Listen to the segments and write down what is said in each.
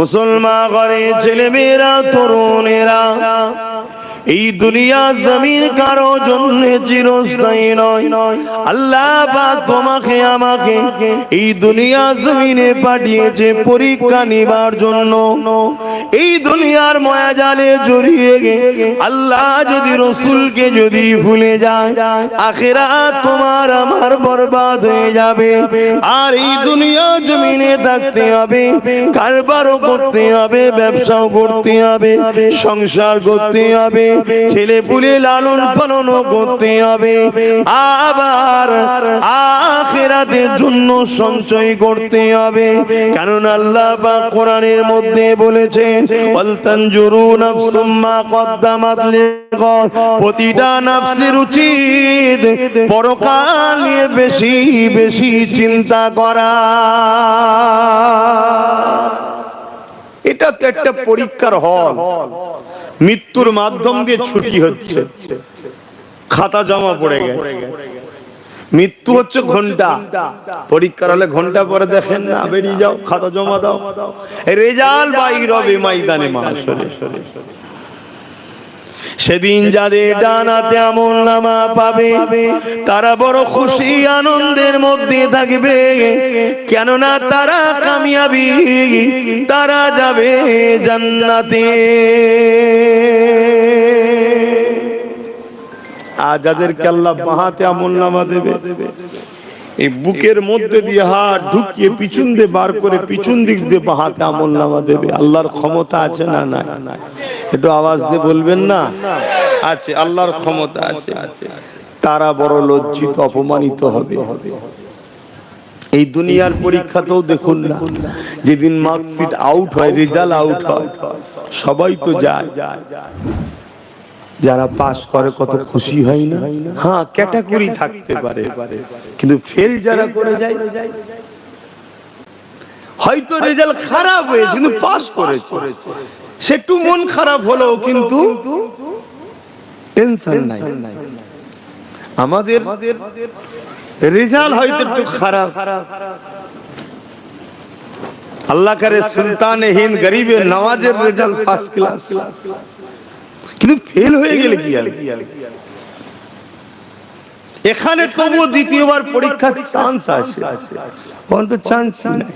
মুসলমান ঘরে ছেলে মেয়েরা তরুণেরা এই দুনিয়া জমিন কারও জন্য চিরস্থায়ী নয়। আল্লাহ পাক তোমাকে আমাকে এই দুনিয়া জমিনে পাঠিয়েছে পরীক্ষা নিবার জন্য। এই দুনিয়ার মায়া জালে জড়িয়ে গে। আল্লাহ যদি রসুলকে যদি ভুলে যায় আখেরা তোমার আমার বরবাদ হয়ে যাবে। আর এই দুনিয়া জমিনে থাকতে হবে, কারবারও করতে হবে, ব্যবসাও করতে হবে, সংসার করতে হবে ছেলে পুলে লালন পালনও করতে হবে। আবার আখেরাতের জন্য সঞ্চয় করতে হবে। কারণ আল্লাহ পাক কোরআনের মধ্যে বলেছেন ওয়াল তানজুরু নাফসুম কদ্দামাত লিগাদ প্রতিটা নাফসের উচিত পরকাল নিয়ে বেশি বেশি চিন্তা করা। এটা তো একটা পরীক্ষার হল। মৃত্যুর মাধ্যম দিয়ে ছুটি হচ্ছে। খাতা জমা পড়ে গেছে। মৃত্যু হচ্ছে ঘণ্টা। পরীক্ষার হলে ঘণ্টা পরে দেখেন না, বেরিয়ে যাও, খাতা জমা দাও। রেজাল্ট বাইর হবে ময়দানে মাসরে সেদিন যাদের ডানাতে আমল নামা পাবে, তারা বড় খুশি, আনন্দের মধ্যে থাকবে। কেননা তারা কামিয়াবি, তারা যাবে জান্নাতে। আর যাদেরকে আল্লাহ বাহাতে আমল নামা দেবে, এই বুকের মধ্যে দিয়ে হাত ঢুকিয়ে পিছন দিয়ে বার করে পিছন দিক দিয়ে বাহাতে আমল নামা দেবে। আল্লাহর ক্ষমতা আছে না না একটু আওয়াজ দিয়ে বলবেন না? আছে আল্লাহর ক্ষমতা আছে। তারা বড় লজ্জিত অপমানিত হবে। এই দুনিয়ার পরীক্ষাতেও দেখুন না যেদিন মার্কশিট আউট হয় রেজাল্ট আউট হয় সবাই তো যায়। যারা পাশ করে কত খুশি হয় না? হ্যাঁ ক্যাটাগরি থাকতে পারে কিন্তু ফেল যারা করে যায় হয়তো রেজাল্ট খারাপ হয়েছে কিন্তু পাস করেছে। সে একটু মন খারাপ হলো কিন্তু টেনশন নাই। আমাদের রেজাল্ট হয়তো একটু খারাপ। আল্লাহ করে সুলতান হিন্দ গরিবের নওয়াজের রেজাল্ট ফার্স্ট ক্লাস কিন্তু ফেল হয়ে গেলে কি আর? এখানে তবুও দ্বিতীয়বার পরীক্ষার চান্স আছে। অন্ত চান্সই নাই।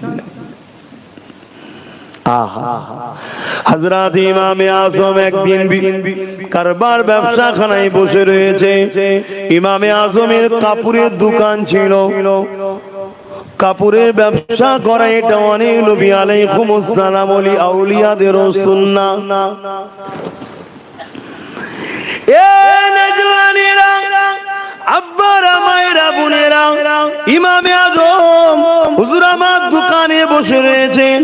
হজরত ইমামে আজম একদিন কারবার বসে রয়েছে। আজমের দোকান ছিল। কাপুরের ব্যবসা করা এটা অনেক নবী সুন্নাহ। এ আব্বারা মায়েরা, বোনেরা আজম হুজুর আমার দোকানে বসে রয়েছেন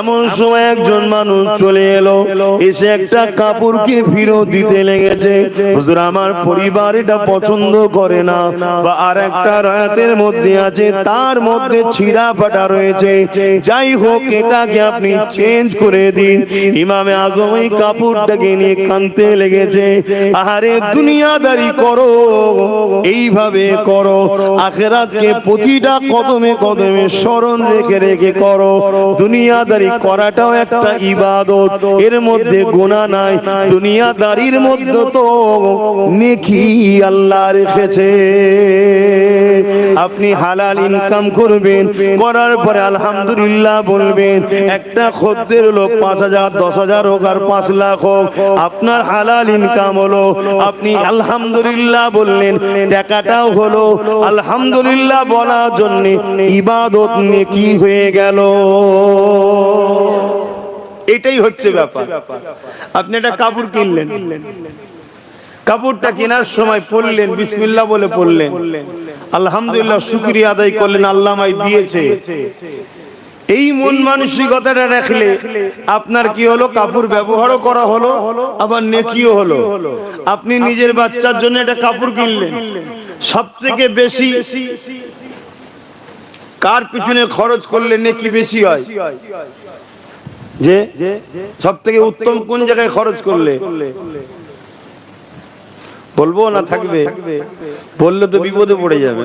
এমন সময় একজন মানুষ চলে এলো এসে একটা কাপড়কে ফেরত দিতে লেগেছে। হুজুর আমার পরিবার এটা পছন্দ করে না বা আর একটা রায়াতের মধ্যে আছে তার মধ্যে ছিঁড়া ফাটা রয়েছে। যাই হোক এটাকে আপনি চেঞ্জ করে দিন। ইমামে আজম এই কাপড়টাকে নিয়ে কানতে লেগেছে। আহারে দুনিয়াদারি করো। এইভাবে করো। আখেরাতকে প্রতিটা কদমে কদমে স্মরণ রেখে রেখে করো। দুনিয়াদারি করাটাও একটা ইবাদত। এর মধ্যে গুণা নাই, দুনিয়াদারির মধ্যে তো নেকি আল্লাহ রেখেছে। আপনি হালাল ইনকাম করবেন, করার পরে আলহামদুলিল্লাহ বলবেন, একটা খদ্দের লোক পাঁচ হাজার, দশ হাজার হোক আর পাঁচ লাখ হোক, আপনার হালাল ইনকাম হলো, আপনি আলহামদুলিল্লাহ বললেন, টাকাটাও হলো, আলহামদুলিল্লাহ বলার জন্য ইবাদত নেকি হয়ে গেল। এটাই হচ্ছে ব্যাপার। আপনি একটা কাপড় কিনলেন। কাপড়টা কেনার সময় পড়লেন, বিসমিল্লাহ বলে পড়লেন। আলহামদুলিল্লাহ, শুক্রিয়া আদায় করলেন আল্লাহ দিয়েছে। এই মন মানসিকতাটা রাখলে আপনার কি হলো? কাপড় ব্যবহারও করা হলো, আবার নেকিও হলো। আপনি নিজের বাচ্চার জন্য একটা কাপড় কিনলেন। সব থেকে বেশি কার পিছনে খরচ করলে নেকি বেশি হয়? যে সব থেকে উত্তম কোন জায়গায় খরচ করলে? বলব না থাকবে? বললে তো বিপদে পড়ে যাবে।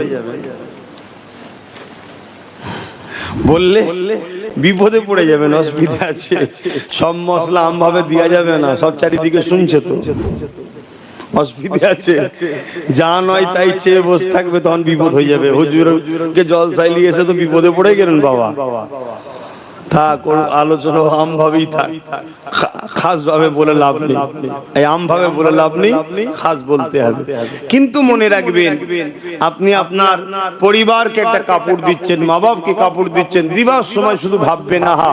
বললে বিপদে পড়ে যাবেন অসুবিধা আছে। সব মশলা আমভাবে দেওয়া যাবে না, সব চারিদিকে শুনছে তো। অসুবিধা আছে। যা নয় তাই চেয়ে বসে থাকবে, তখন বিপদ হয়ে যাবে। হুজুরকে জল চাইলিয়ে এসে তো বিপদে পড়ে গেলেন বাবা। থাক আলোচনা আম ভাবেই থাক। খাস ভাবে বলে লাভ নেই। এই আম ভাবে বলে লাভ নেই, খাস বলতে হবে। কিন্তু মনে রাখবেন, আপনি আপনার পরিবারকে একটা কাপড় দিচ্ছেন মা বাপকে কাপড় দিচ্ছেন, দিবার সময় শুধু ভাববেন আহা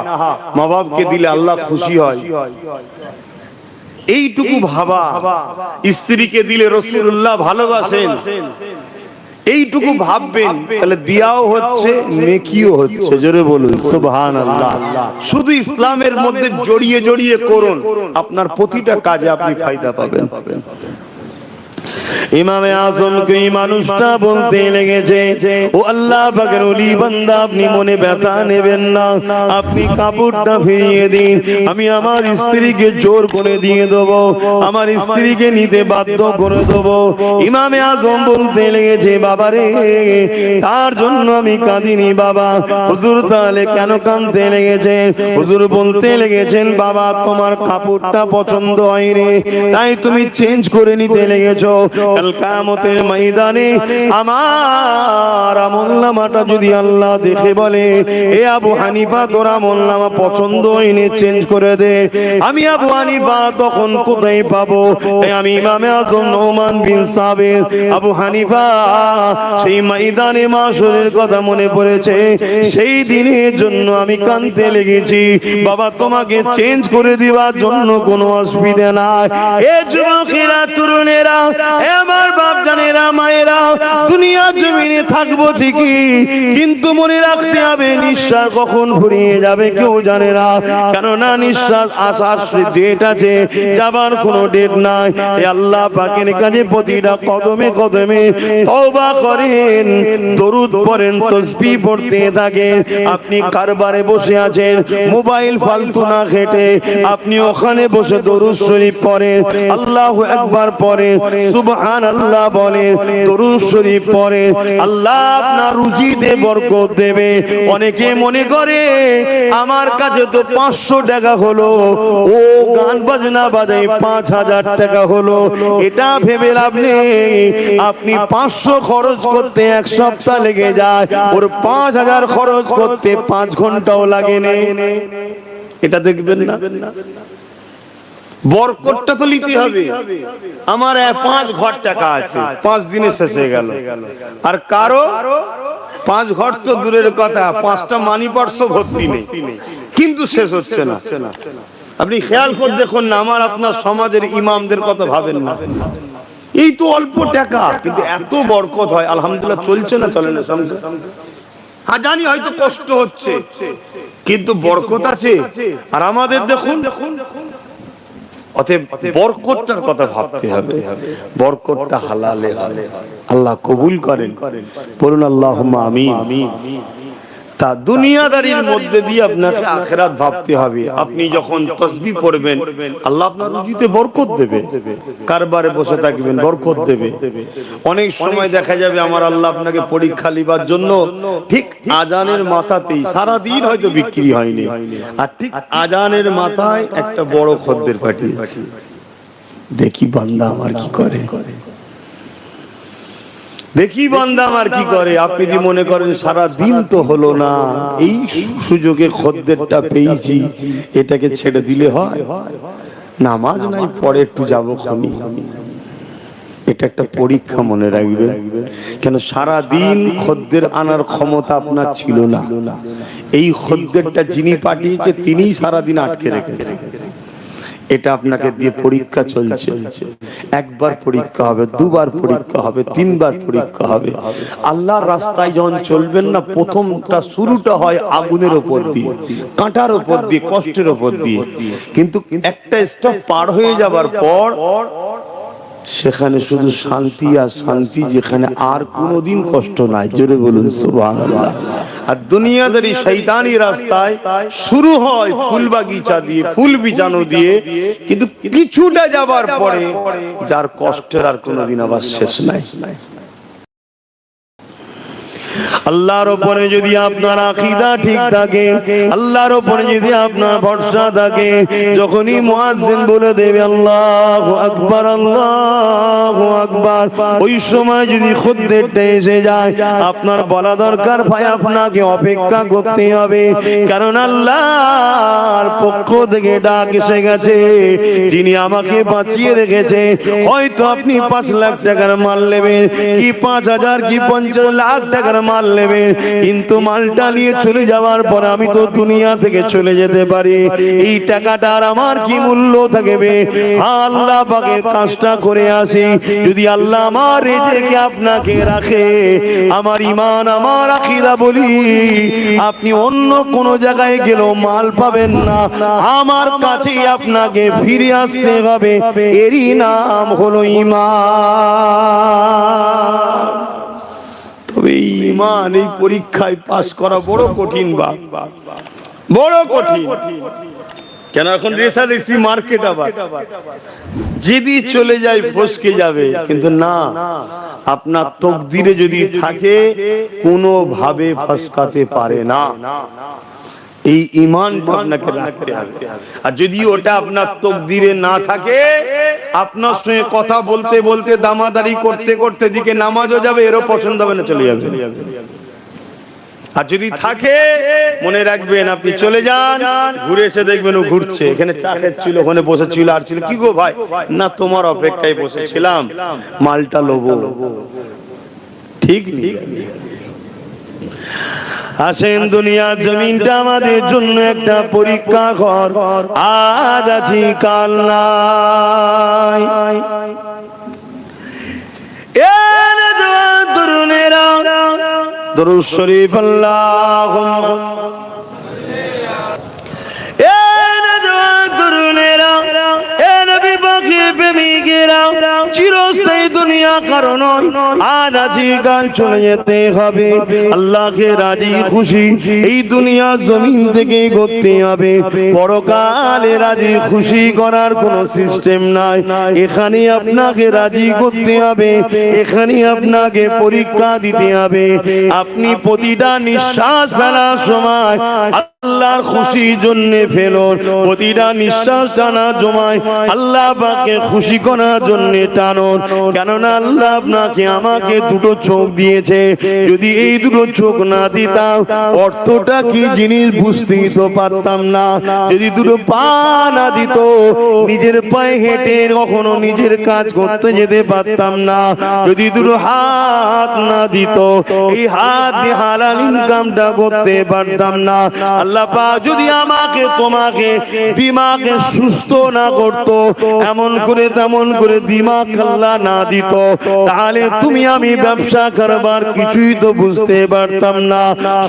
মা বাপকে দিলে আল্লাহ খুশি হয়। এইটুকু ভাবা। স্ত্রীকে দিলে রসুল্লাহ ভালোবাসেন। এইটুকু ভাববেন তাহলে দিয়াও হচ্ছে নেকিও হচ্ছে। জোরে বলুন সুবহান আল্লাহ শুধু ইসলামের মধ্যে জড়িয়ে জড়িয়ে করুন আপনার প্রতিটা কাজে আপনি ফায়দা পাবেন। ইমামে আজমকে এই মানুষটা বলতে লেগেছে, ও আল্লাহ পাকের ওলি বান্দা, আপনি মনে ব্যথা নেবেন না। আপনি কাপড়টা ফিরিয়ে দিন, আমি আমার স্ত্রীকে জোর করে দিয়ে দেব, আমার স্ত্রীকে নিতে বাধ্য করে দেব। ইমামে আজম বলতে লেগেছে বাবা রে তার জন্য আমি কাঁদিনি বাবা। হুজুর তাহলে কেন কাঁদতে লেগেছে? হুজুর বলতে লেগেছেন, বাবা, তোমার কাপড়টা পছন্দ হয়নি, তাই তুমি চেঞ্জ করে নিতে লেগেছো। কামতের ময়দানে আমার আমলনামাটা যদি আল্লাহ দেখে বলে, এ আবু হানিফা, তোর আমলনামা পছন্দ হয়নি, চেঞ্জ করে দে। আমি আবু হানিফা, তখন কোথায় পাবো? আমি ইমামে আজম নোমান বিন আবু হানিফা, সেই ময়দানে কথা মনে পড়েছে। সেই দিনের জন্য আমি কানতে লেগেছি। বাবা, তোমাকে চেঞ্জ করে দেওয়ার জন্য কোনো অসুবিধা নাই। এ যুবকেরা, তরুণেরা আমার বাপ জানেরা মায়েরা, দুনিয়ার জমিনে থাকব ঠিকই, কিন্তু মনে রাখতে হবে নিঃশ্বাস কখন ফুরিয়ে যাবে কেউ জানে না। কেননা নিঃশ্বাস আসার ডেট আছে, যাবার কোনো ডেট নাই। আল্লাহ পাকের কাছে প্রতিটা কদমে কদমে তওবা করেন, দরুদ পড়েন, তসবি পড়তে থাকেন। আপনি কারবারে বসে আছেন, মোবাইল ফালতু না খেটে আপনি ওখানে বসে দরুদ শরীফ পড়েন, আল্লাহু একবার পড়েন সুবহান আল্লাহ বলে, দরুদ শরীফ পড়ে, আল্লাহ আপনার রুজিতে বরকত দেবে। অনেকে মনে করে, আমার কাছে তো পাঁচশো টাকা হলো, ও গান বাজনা বাজাই পাঁচ হাজার টাকা হলো। এটা ভেবে লাভ নেই। আপনি পাঁচশো খরচ করতে এক সপ্তাহ লেগে যায়, ওর পাঁচ হাজার খরচ করতে পাঁচ ঘন্টাও লাগে নেই। এটা দেখবেন না? বরকটটা তো নিতে হবে। আমার পাঁচ ঘর টাকা আছে। পাঁচ দিনে শেষ হয়ে গেল। আর কারও? পাঁচ ঘর তো দূরের কথা। পাঁচটা মানি পার্স ভর্তি নেই। কিন্তু শেষ হচ্ছে না। আপনি খেয়াল করে দেখুন না আমার আপনার সমাজের ইমামদের কথা ভাবেন না। এই তো অল্প টাকা কিন্তু এত বরকত হয়। আলহামদুলিল্লাহ চলছে না চলে না সামনে হ্যাঁ জানি হয়তো কষ্ট হচ্ছে কিন্তু বরকত আছে। আর আমাদের দেখুন দেখুন অতএব বরকতটার কথা ভাবতে হবে। বরকতটা হালালে আল্লাহ কবুল করেন। বলুন আল্লাহ আমিন। তা দুনিয়াদারির মধ্যে দিয়ে আপনাকে আখেরাত ভাবতে হবে। আপনি যখন তসবি পড়বেন আল্লাহ আপনার রুজিতে বরকত দেবে। কারবারে বসে থাকবেন বরকত দেবে। অনেক সময় দেখা যাবে আমার আল্লাহ আপনাকে পরীক্ষা লিবার জন্য ঠিক আজানের মাথাতেই সারা দিন হয়তো বিক্রি হয়নি। আর ঠিক আজানের মাথায় একটা বড় খদ্দের পাঠিয়েছি। দেখি বান্দা আমার কি করে? দেখি বান্দা আমার কি করে? আপনি যদি মনে করেন সারা দিন তো হলো না, এই সুযোগে খদ্দেরটা পেয়েছি, এটাকে ছেড়ে দিলে হয়। নামাজ নাই, পরে একটু যাব খনি। এটা একটা পরীক্ষা মনে রাখবে কেন সারা দিন খদ্দের আনার ক্ষমতা আপনার ছিল না। এই খদ্দেরটা যিনি পাঠিয়েছে, তিনিই সারা দিন আটকে রেখেছে এটা আপনাকে দিয়ে পরীক্ষা চলছে। একবার পরীক্ষা হবে, দুবার পরীক্ষা হবে, তিনবার পরীক্ষা হবে। আল্লাহর রাস্তায় যখন চলবেন না, প্রথমটা শুরুটা হয় আগুনের ওপর দিয়ে, কাঁটার ওপর দিয়ে, কষ্টের ওপর দিয়ে। কিন্তু একটা স্টপ পার হয়ে যাবার পর সেখানে শুধু শান্তি আর শান্তি যেখানে আর কোনোদিন কষ্ট নাই। জোরে বলুন আর দুনিয়াদারি শৈতানি রাস্তায় শুরু হয় ফুল বাগিচা দিয়ে, ফুল বিছানো দিয়ে, কিন্তু কিছুটা যাবার পরে যার কষ্টের আর কোনোদিন আবার শেষ নাই। আল্লাহর ওপরে যদি আপনার আকিদা ঠিক থাকে, আল্লাহর ওপরে যদি আপনার ভরসা থাকে, যখনই মুয়াজ্জিন বলে দেবে, আল্লাহু আকবার আল্লাহু আকবার, ওই সময় যদি খুদ্দেরটা এসে যায়, আপনার বলা দরকার ভাই, আপনাকে অপেক্ষা করতে হবে। কারণ আল্লাহর পক্ষ থেকে ডাক এসে গেছে, যিনি আমাকে বাঁচিয়ে রেখেছে। হয়তো আপনি পাঁচ লাখ টাকার মাল নেবেন, কি পাঁচ হাজার, কি পঞ্চাশ লাখ টাকার মাল নেবেন কিন্তু মালটা নিয়ে চলে যাওয়ার পর আমি তো দুনিয়া থেকে চলে যেতে পারি। এই টাকাটার আমার কি মূল্য থাকবে? হ্যাঁ, আল্লাহ পাকে কাজটা করে আসি। যদি আল্লাহ আমার রেজেকে আপনাকে রাখে আমার ইমান আমার আখিরা বলি আপনি অন্য কোন জায়গায় গেলেও মাল পাবেন না। আমার কাছেই আপনাকে ফিরে আসতে হবে। এরই নাম হলো ইমান তবে এই ইমান, এই পরীক্ষায় পাশ করা বড় কঠিন বা। বড় কঠিন। কেন এখন রেসারেসি মার্কেট আবার। যদি চলে যায়, ফসকে যাবে। কিন্তু না, আপনার তকদিরে যদি থাকে, কোনোভাবে ফসকাতে পারে না। এই ইমানটা আপনাকে রাখতে হবে। আর যদি ওটা আপনার তকদিরে না থাকে, আপনার সঙ্গে কথা বলতে বলতে দামাদারি করতে করতে দিকে নামাজও যাবে, এরও পছন্দ হবে না, চলে যাবে। আর যদি থাকে, মনে রাখবেন আপনি চলে যান, ঘুরে এসে দেখবেন ও ঘুরছে। এখানে চা খাচ্ছিল, ওখানে বসেছিল, আর ছিল। কি গো ভাই? না, তোমার অপেক্ষায় বসেছিলাম। মালটা লোবো। ঠিক নেই। আসেন দুনিয়া জমিনটা আমাদের জন্য একটা পরীক্ষা ঘর। আজ আছি কাল নাই। তরুণেরা, দরুদ শরীফ আল্লাহুম্মা প্রেমিকেরা চিরস্থায়ী দুনিয়া কারণ আজ কাল চলে যেতে হবে। আল্লাহকে রাজি, খুশি এই দুনিয়া জমিন থেকে করতে হবে। পরকালে রাজি, খুশি করার কোনো সিস্টেম নাই। এখানে আপনাকে রাজি করতে হবে। এখানে আপনাকে পরীক্ষা দিতে হবে। আপনি প্রতিটা নিঃশ্বাস ফেলার সময় আল্লাহর খুশির জন্য ফেলুন প্রতিটা নিঃশ্বাস টানা জমায় আল্লাহ পাকে খুশি করার জন্য টানুন কেননা আল্লাহ আপনাকে আমাকে দুটো চোখ দিয়েছে। যদি এই দুটো চোখ না দিতাম অর্থটা কি জিনিস বুঝতেই তো পারতাম না। যদি দুটো পা না দিত নিজের পায়ে হেঁটে কখনো নিজের কাজ করতে যেতে পারতাম না। যদি দুটো হাত না দিত এই হাত দিয়ে হালাল ইনকামটা করতে পারতাম না। আল্লাহ পাক যদি আমাকে তোমাকে দিমাগে সুস্থ না করত, এমন করে তেমন করে দিমাগ আল্লাহ না দিত, তাহলে তুমি আমি ব্যবসা করবার কিছুই তো বুঝতে পারতাম না।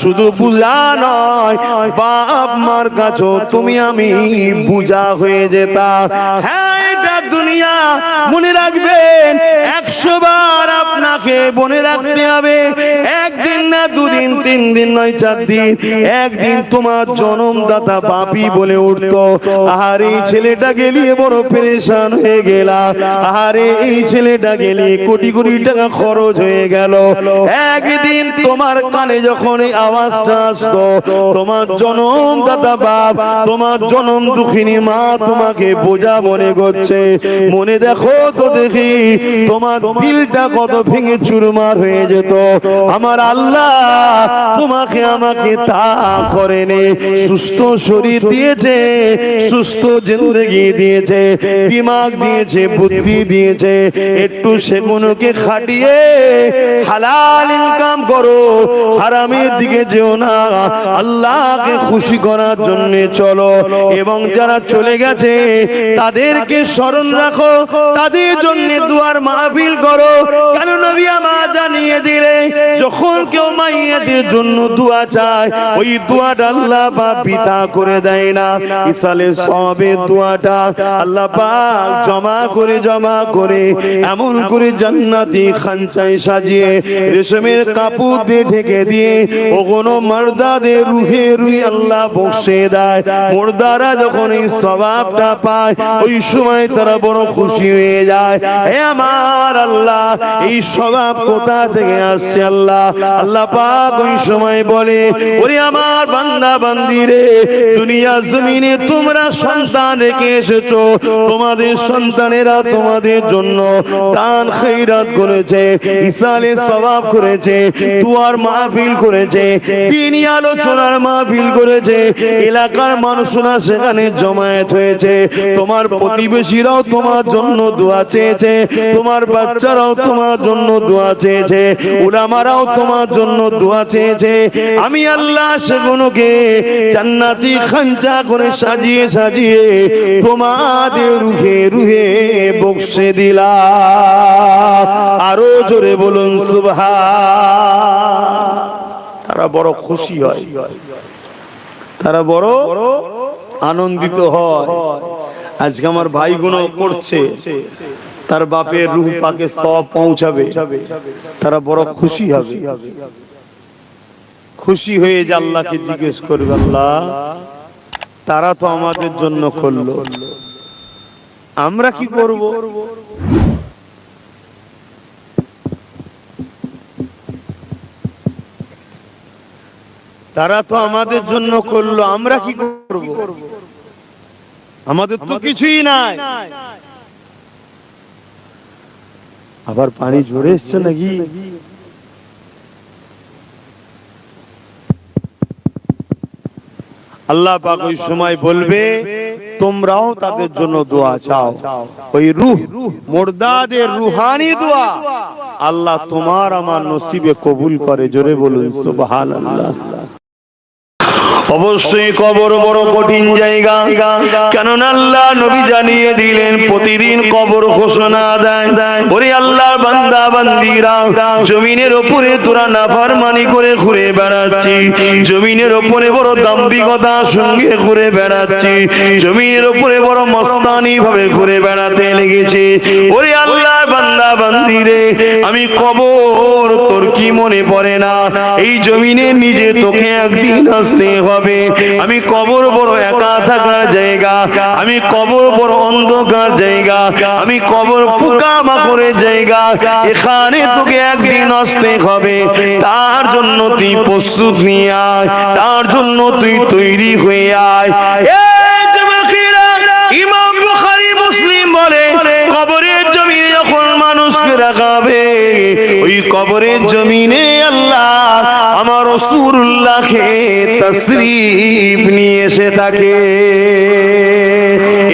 শুধু বুঝা নয়, বাপ মার কাছেও তুমি আমি বুঝা হয়ে যেতাম হ্যাঁ এটা দুনিয়া মনে রাখবেন, একশো বার আপনাকে মনে রাখতে হবে না, দুদিন, তিন দিন নয়, চার দিন। একদিন তোমার জনমদাতা বাপি বলে উঠতো আর এই ছেলেটা গেলিয়ে বড় পেরেশান হয়ে গেলা। আরে এই ছেলেটা গেলে কোটি কোটি টাকা খরচ হয়ে গেল। একদিন তোমার কানে যখন এই আওয়াজটা আসতো, তোমার জনমদাতা বাপ, তোমার জনম দুঃখিনী মা তোমাকে বোঝা মনে করছে। মনে দেখো তো দেখি, তোমার দিলটা কত ভেঙে চুরমার হয়ে যেত। আমার আল্লাহ তোমাকে আমাকে তা করেনি। সুস্থ শরীর দিয়েছে, সুস্থ জিন্দগি দিয়েছে, দিমাগ দিয়েছে, বুদ্ধি দিয়েছে। একটু খাটিয়ে হালাল ইনকাম করো, হারামের দিকে যেও না। আল্লাহকে খুশি করার জন্য চলো। এবং যারা চলে গেছে, তাদেরকে স্মরণ রাখো, তাদের জন্য দুয়ার মাহফিল করো। কেন নবী জানিয়ে দিলে, যখন কেউ মাইয়াদের জন্য দোয়া চায়। ওই দোয়াটা আল্লাহ বা পিতা করে দেয় না। ইসালে সবে দোয়াটা আল্লাহ জমা করে জমা করে, এমন করে জান্নাতি সাজিয়ে, রেশমের কাপড় দিয়ে ঢেকে দিয়ে ওগুলো মার্দাদের রুহে রুই আল্লাহ বসে দেয়। মুর্দারা যখন এই স্বভাবটা পায়, ওই সময় তারা বড় খুশি হয়ে যায়। হে আমার আল্লাহ, এই স্বভাব কোথা থেকে আসছে আল্লাহ? আল্লাহ পাক ওই সময় বলে, ওরে আমার বান্দা, বান্দি রে, দুনিয়া জমিনে তোমরা সন্তান রেখে এসেছ। তোমাদের সন্তানেরা তোমাদের জন্য দান, খৈরাত করেছে ইসালে সবাব করেছে, দুয়ার মাহফিল করেছে তিনি আলোচনার মাহফিল করেছে, এলাকার মানুষরা সেখানে জমায়েত হয়েছে। তোমার প্রতিবেশীরাও তোমার জন্য দোয়া চেয়েছে, তোমার বাচ্চারাও তোমার জন্য দোয়া চেয়েছে উলামারাও তোমার জন্য দোয়া চেয়েছে। আমি আল্লাহ সেগুলোকে জান্নাতি খাঞ্চা করে সাজিয়ে সাজিয়ে তোমাদের রুহে রুহে বক্সে দিলাম। আরও জোরে বলুন সুবহা তারা বড় খুশি হয়। তারা বড় আনন্দিত হয়। আজকে আমার ভাইগুলো করছে। তার বাপের রুহ পাকে সব পৌঁছাবে। তারা বড় খুশি হবে। খুশি হয়ে যে আল্লাহকে জিজ্ঞেস করবে আল্লাহ তারা তো আমাদের জন্য করল। আমরা কি করব? তারা তো আমাদের জন্য করল। আমরা কি করব? আমাদের তো কিছুই নাই। আবার পানি ঝরে এসছে নাকি? আল্লাহ পাক ওই সময় বলবে, তোমরাও তাদের জন্য দোয়া চাও। ওই রুহ মুর্দাদের রুহানি দোয়া। আল্লাহ তোমার আমার নসিবে কবুল করে। জোরে বলুন, সুবহানাল্লাহ। অবশ্যই কবর বড় কঠিন জায়গা। কেননা আল্লাহ নবী জানিয়ে দিলেন, প্রতিদিন কবর ঘোষণা দেয়। ওরে আল্লাহ বান্দা, বান্দিরা, জমিনের ওপরে তোরা নাফারমানি করে ঘুরে বেড়াচ্ছি। জমিনের ওপরে বড় দাম্ভিকতা সঙ্গে ঘুরে বেড়াচ্ছি। জমিনের ওপরে বড় মস্তানি ভাবে ঘুরে বেড়াতে লেগেছে। ওরে আল্লাহ বান্দা, বান্দিরে, আমি কবর তোর কি মনে পড়ে না? এই জমিনে নিজে তোকে একদিন আসতে হবে। আমি কবর বড় একা থাকার জায়গা। আমি কবর বড় অন্ধকার জায়গা। আমি কবর পোকা মাকড়ের জায়গা। এখানে তোকে একদিন আসতে হবে। তার জন্য তুই প্রস্তুত নিয়ে আয়। তার জন্য তুই তৈরি হয়ে আয়। ইমাম মুসলিম বলে, কবরের জমিনে যখন মানুষকে রাখাবে, ওই কবরের জমিনে আল্লাহ আমার রসুল্লাহকে তশরিফ নিয়ে এসে থাকে।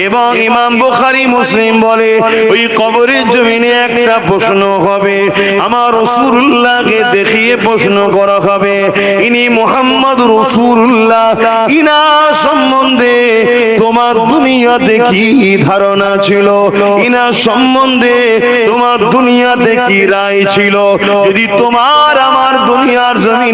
এবং ইমাম বুখারী, মুসলিম বলে, ওই কবরের জমিনে একটা প্রশ্ন হবে। আমার রসুল্লাহকে দেখিয়ে প্রশ্ন করা হবে, ইনি মোহাম্মদ রসুল্লাহ, ইনা সম্বন্ধে তোমার দুনিয়াতে কি ধারণা ছিল? ইনা সম্বন্ধে তোমার দুনিয়াতে কি রায় ছিল? যদি তোমার আমার দুনিয়ার জমিনে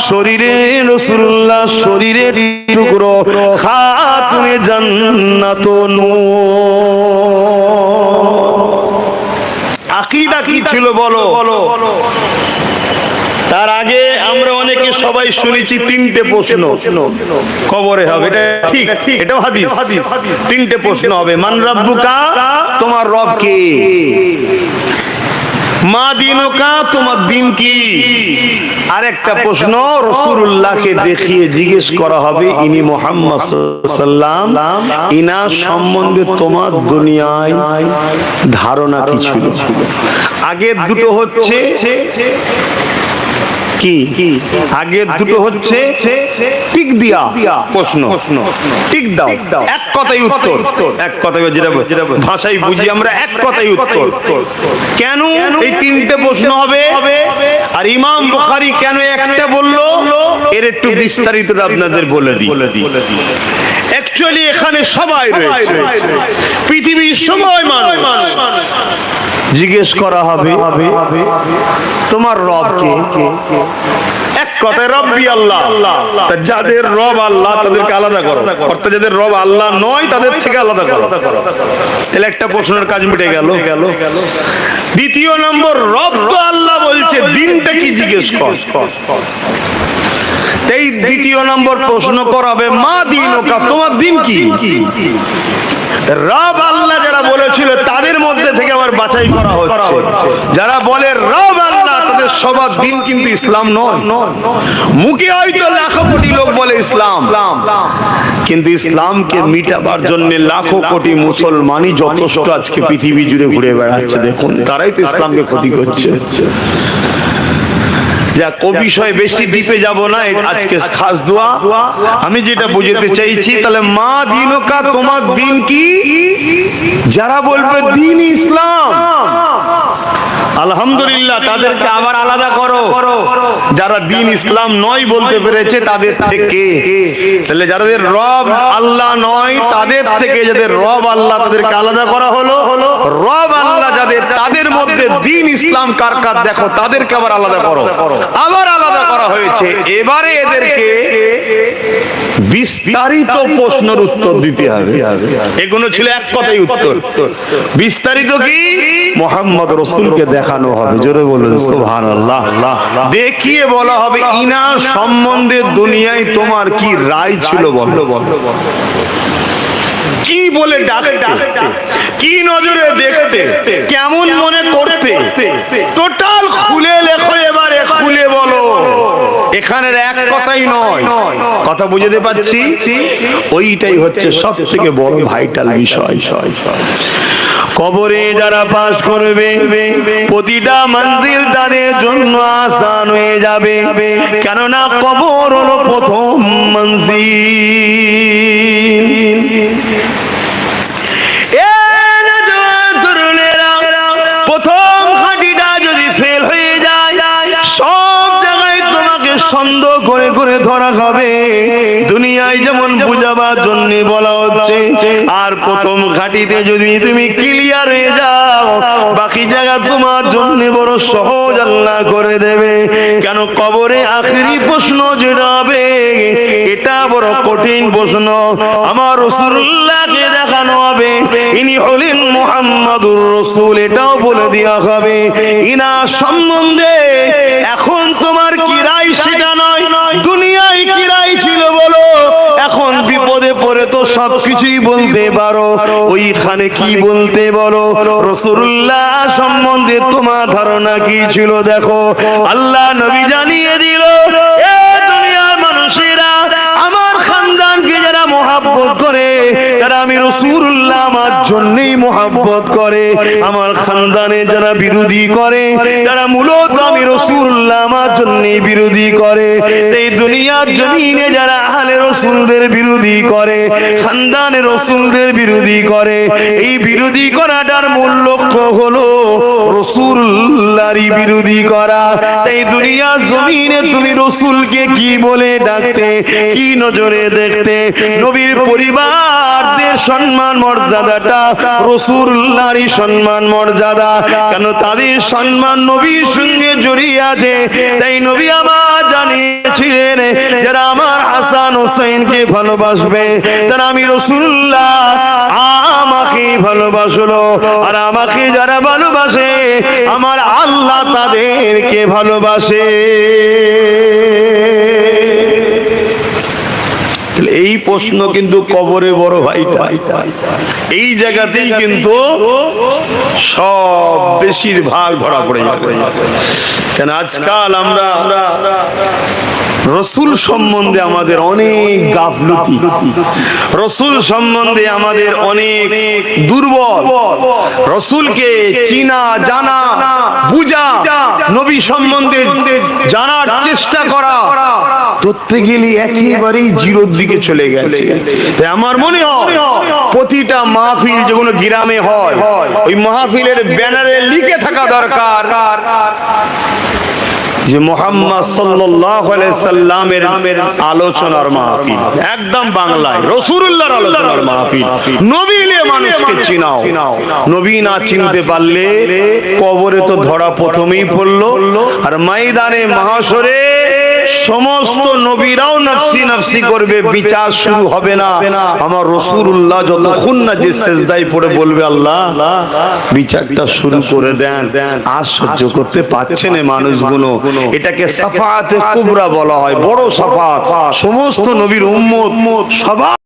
শরীরে রসুল্লাহ শরীরের টুকরো খাতুনে জান্নাত আকিদা কি ছিল বলো? তার আগে আমরা অনেকে সবাই শুনেছি তিনটে প্রশ্ন। কবরে হবে, এটা ঠিক, এটাও হাদিস। তিনটে প্রশ্ন হবে, মান রাব্বুকা, তোমার রব কে? মা দিনকা তোমার দিন কি? আর একটা প্রশ্ন রসুল্লাহকে দেখিয়ে জিজ্ঞেস করা হবে ইনি মোহাম্মদ সাল্লাম। ইনা সম্বন্ধে তোমার দুনিয়ায় ধারণা কি ছিল? আগের দুটো হচ্ছে কি? আগের দুটো হচ্ছে টিক দিয়া প্রশ্ন। টিক দাও। এক কথাই উত্তর। এক কথাই যেটা ভাষায় বুঝি আমরা এক কথাই উত্তর। কেন এই তিনটে প্রশ্ন হবে? আর ইমাম বুখারী কেন একটা বলল? এর একটু বিস্তারিত আপনাদের বলে দিই। অ্যাকচুয়ালি এখানে সবাই রয়েছে। পৃথিবীর সময় মানুষ। জিজ্ঞেস করা হবে, তোমার রব কে? এক কথায় রব্বি আল্লাহ। যাদের রব আল্লাহ, তাদেরকে আলাদা যাদের রব আল্লাহ নয়, তাদের থেকে আলাদা একটা প্রশ্নের কাজ মিটে গেল। দ্বিতীয় নম্বর, রব আল্লাহ বলছে, দিনটা কি জিজ্ঞেস কর। এই দ্বিতীয় নম্বর প্রশ্ন করাবে, মা দিন তোমার দিন কি? রব আল্লাহ যারা বলেছিল, তাদের মধ্যে থেকে আবার বাছাই করা হচ্ছে। যারা বলে রব আল্লাহ, তাদের সবার দিন কিন্তু ইসলাম নয়। মুখে হয়তো লাখো কোটি লোক বলে ইসলাম, কিন্তু ইসলামকে মিটাবার জন্য লাখো কোটি মুসলমানই যথেষ্ট আজকে পৃথিবী জুড়ে ঘুরে বেড়াচ্ছে। দেখুন, তারাই তো ইসলামকে ক্ষতি করছে। যা ও বিষয়ে বেশি ডিপে যাব না আজকে খাস দোয়া আমি যেটা বুঝতে চাইছি তাহলে মা দিনকা তোমার দিন কি? যারা বলবে দিন ইসলাম। আলহামদুলিল্লাহ, তাদেরকে আবার আলাদা করো। যারা দিন ইসলাম নয় বলতে পেরেছে, তাদের থেকে। তাহলে যাদের রব আল্লাহ নয়, তাদের থেকে যাদের রব আল্লাহ, তাদেরকে আলাদা করা হলো। রব আল্লাহ যাদের, তাদের মধ্যে দিন ইসলাম কার কার দেখো, তাদেরকে আবার আলাদা করো। আবার আলাদা করা হয়েছে। এবারে এদেরকে বিস্তারিত প্রশ্নের উত্তর দিতে হবে। এগুলো ছিল এক কথাই উত্তর। বিস্তারিত কি? মোহাম্মদ রসুলকে দেখানো হবে। জোরে বলুন সুহান আল্লাহ। দেখিয়ে বলা হবে ইনার সম্বন্ধে দুনিয়ায় তোমার কি রায় ছিল বলো। কি বলে ডাকতে? কি নজরে দেখতে? কেমন মনে করতে? টোটাল খুলে লেখো এবারে খুলে বলো। এখানের এক কথাই নয়। কথা বুঝতে পারছি? ওইটাই হচ্ছে সব থেকে বড় ভাইটাল বিষয়। কবরে যারা পাশ করবে, প্রতিটা মঞ্জিল তাদের জন্য আসান হয়ে যাবে। কেননা কবর হলো প্রথম মঞ্জিল। প্রথম যদি ফেল হয়ে যায়, সব জায়গায় তোমাকে করে করে ধরা হবে। দুনিয়ায় যেমন বুঝাবার জন্য বলা হচ্ছে। আর প্রথম ঘাটিতে যদি তুমি ক্লিয়ার হয়ে যাও, বাকি জায়গা তোমার জন্য বড় সহজ আল্লাহ করে দেবে। কেন কবরে আখেরি প্রশ্ন যেটা এটা বড় কঠিন প্রশ্ন। আমার রসুল্লাহকে দেখানো হবে। ইনি হলেন মোহাম্মদুর রসুল, এটাও বলে দেওয়া হবে। ইনা সম্বন্ধে এখন তোমার কি তো সবকিছুই বলতে পারো। ওইখানে কি বলতে বলো? রসুল্লাহ সম্বন্ধে তোমার ধারণা কি ছিল দেখো। আল্লাহ নবী জানিয়ে দিল যারা মূলত আমি বিরোধী করে। এই দুনিয়ার যারা রসুলদের বিরোধী করে খানদানে রসুলদের বিরোধী করে। এই বিরোধী করাটার মূল লক্ষ্য হলো রসুল্লাহরই বিরোধী করা। এই দুনিয়ার জমিনে তুমি রসুলকে কি বলে ডাকতে কি নজরে দেখতে? নবীর পরিবারদের সম্মান মর্যাদাটা রসুল্লাহরই সম্মান মর্যাদা। কেন তাদের সম্মান নবীর সঙ্গে জড়িয়ে আছে? তাই নবী আমার জানিয়েছিলেন যারা আমার হাসান হোসেনকে ভালোবাসবে। তারা আমি রসুল্লাহ আমাকে ভালোবাসলো। আর আমাকে যারা ভালোবাসে, আমার আল্লাহ তাদেরকে ভালোবাসে। এই প্রশ্ন কিন্তু কবরে বড় ভাইটা। এই জায়গাতেই কিন্তু সব বেশিরভাগ ধরা পড়ে যাবে। কেন আজকাল আমরা রসুল সম্বন্ধে আমাদের অনেক গাফলতি। রসুল সম্বন্ধে আমাদের অনেক দুর্বল। রসুলকে চিনা, জানা, বুঝা, নবী সম্বন্ধে জানার চেষ্টা করা ধরতে গেলে একেবারেই জিরোর দিকে চলে গেছে। তাই আমার মনে হয় প্রতিটা মাহফিল যেগুলো গ্রামে হয়, ওই মাহফিলের ব্যানারে লিখে থাকা দরকার। যে মোহাম্মদ সাল্লাল্লাহু আলাইহি সাল্লামের আলোচনার মাহফিল, একদম বাংলায়, রাসূলুল্লাহর আলোচনার মাহফিল। নবী মানুষকে চিনাও। নবী না চিনতে পারলে কবরে তো ধরা প্রথমেই পড়ল, আর ময়দানে মহাশরে সমস্ত নবীরাও নফসি নফসি করবে, বিচার শুরু হবে না। আমার রসুল্লাহ যতক্ষণ না যে সেজদাই পড়ে বলবে আল্লাহ, বিচারটা শুরু করে দেন। আর সহ্য করতে পারছে না মানুষগুলো। এটাকে সাফাতে কুবরা বলা হয়, বড় সাফাত সমস্ত নবীর উম্মত সবাই